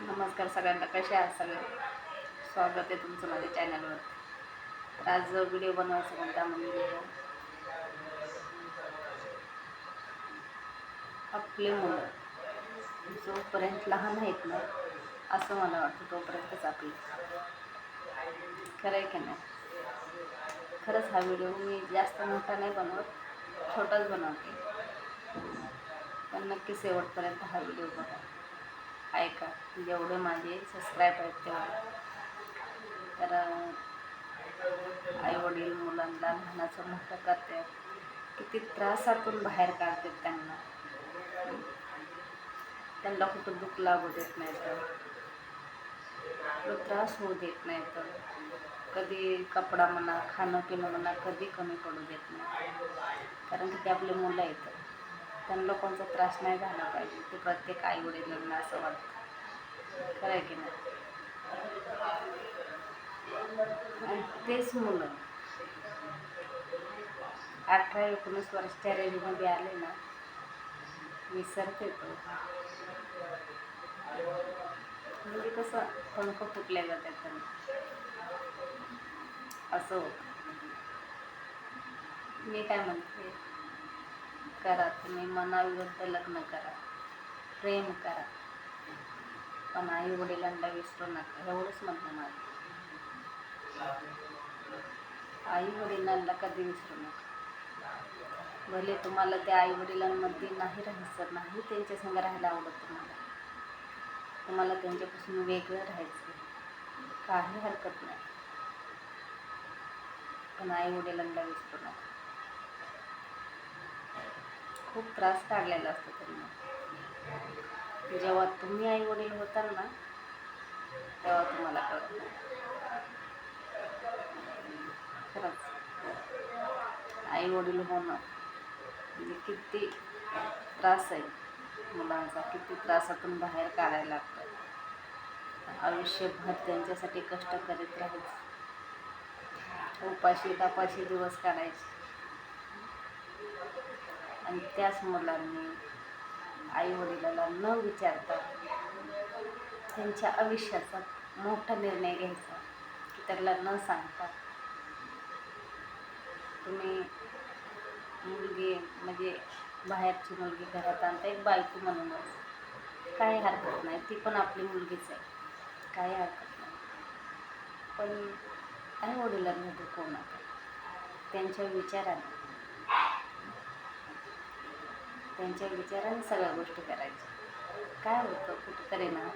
नमस्कार सगळ्यांना कसे आहात सगळे? स्वागत आहे तुमचं माझ्या चॅनलवर तर आज व्हिडिओ बनवायचा कोणता म्हणजे आपले मुलं जोपर्यंत लहान आहेत ना असं मला वाटतं तोपर्यंतच आपली. खरं आहे की नाही? खरंच हा व्हिडिओ मी जास्त मोठा नाही बनवत छोटाच बनवते. पण नक्की शेवटपर्यंत हा व्हिडिओ बघा. ऐका जेवढे माझे सबस्क्राईब आहेत तेवढे. तर आईवडील मुलांना लहानाचं मोठं करतात किती त्रासातून बाहेर काढतात त्यांना. त्यांना कुठं दुःख लागू देत नाही तर कुठं त्रास होऊ देत नाही तर कधी कपडा म्हणा खाणं पिणं म्हणा कधी कमी पडू देत नाही कारण की ते आपले मुलं आहेत. त्यांना लोकांचा त्रास नाही झाला पाहिजे. ते प्रत्येक आई वडिलांना असं वाटतं. खरं आहे की नाही? तेच मुलं. अठरा एकोणीस वर्षाच्या रेंजमध्ये आले ना विसरते तो म्हणजे कसं पंख फुटल्या जातात त्यांना. असं होतं. मी काय म्हणते? करा तुम्ही मनाविरुद्ध लग्न करा प्रेम करा. पण आई वडिलांना विसरू नका एवढंच म्हणणं माझं. आई वडिलांना कधी विसरू नका. भले तुम्हाला त्या आई वडिलांमध्ये नाही राहायचं नाही त्यांच्या संग राहायला आवडत तुम्हाला. तुम्हाला त्यांच्यापासून वेगळं राहायचं काही हरकत नाही. पण आई वडिलांना विसरू नका. खूप त्रास काढलेला असतो त्यांना. जेव्हा तुम्ही आई वडील होताल ना तेव्हा तुम्हाला कळत खरंच. आई वडील होणं म्हणजे किती त्रास आहे. मुलांचा किती त्रासातून बाहेर काढायला लागतं. आयुष्यभर त्यांच्यासाठी कष्ट करीत राहायचं. उपाशी तपाशी दिवस काढायचे. आणि त्याच मुलांनी आई वडिलाला न विचारता त्यांच्या आयुष्याचा मोठा निर्णय घ्यायचा की त्याला न सांगता तुम्ही मुलगी म्हणजे बाहेरची मुलगी घरात आणता एक बायको म्हणूनच काही हरकत नाही ती पण आपली मुलगीच आहे. काही हरकत नाही. पण आई वडिलांना दुखवू नका त्यांच्या विचाराने. त्यांच्या विचाराने सगळ्या गोष्टी करायच्या. काय होतं कुठं ना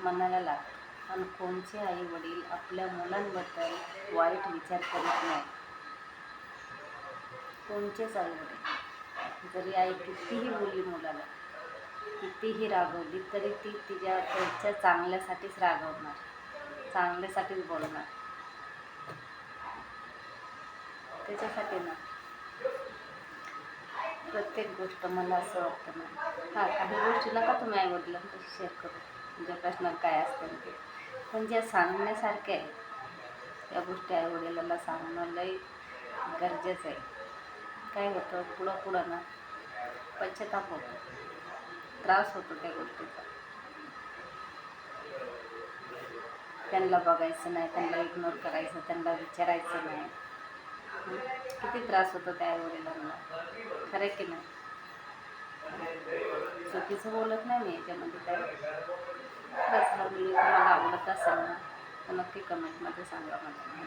मनाला लागतं. आणि कोणचे आई वडील आपल्या मुलांबद्दल वाईट विचार करत नाही? कोणचेच आई वडील? जरी आई कितीही बोलली मुलाला कितीही रागवली तरी ती तिच्या त्यांच्या चांगल्यासाठीच रागवणार चांगल्यासाठीच बोलणार. त्याच्यासाठी ना प्रत्येक गोष्ट मला असं वाटतं ना. हां काही गोष्टी नका तुम्ही आई शेअर करू. तुमच्या प्रश्नात काय असतं ते. पण ज्या सांगण्यासारख्या आहे त्या गोष्टी आईवडिलांना सांगणं लई गरजेचं आहे. काय होतं पुढं पुढं ना पश्चाताप होतो. त्रास होतो त्या गोष्टीचा. त्यांना बघायचं नाही त्यांना इग्नोर करायचं त्यांना विचारायचं नाही. किती त्रास होतो त्या वडिलांना खरं की नाही? चुकीचं बोलत नाही मी याच्यामध्ये काय खरंच हा व्हिडिओ तुम्हाला आवडत असेल ना तर नक्की कमेंटमध्ये सांगा मला.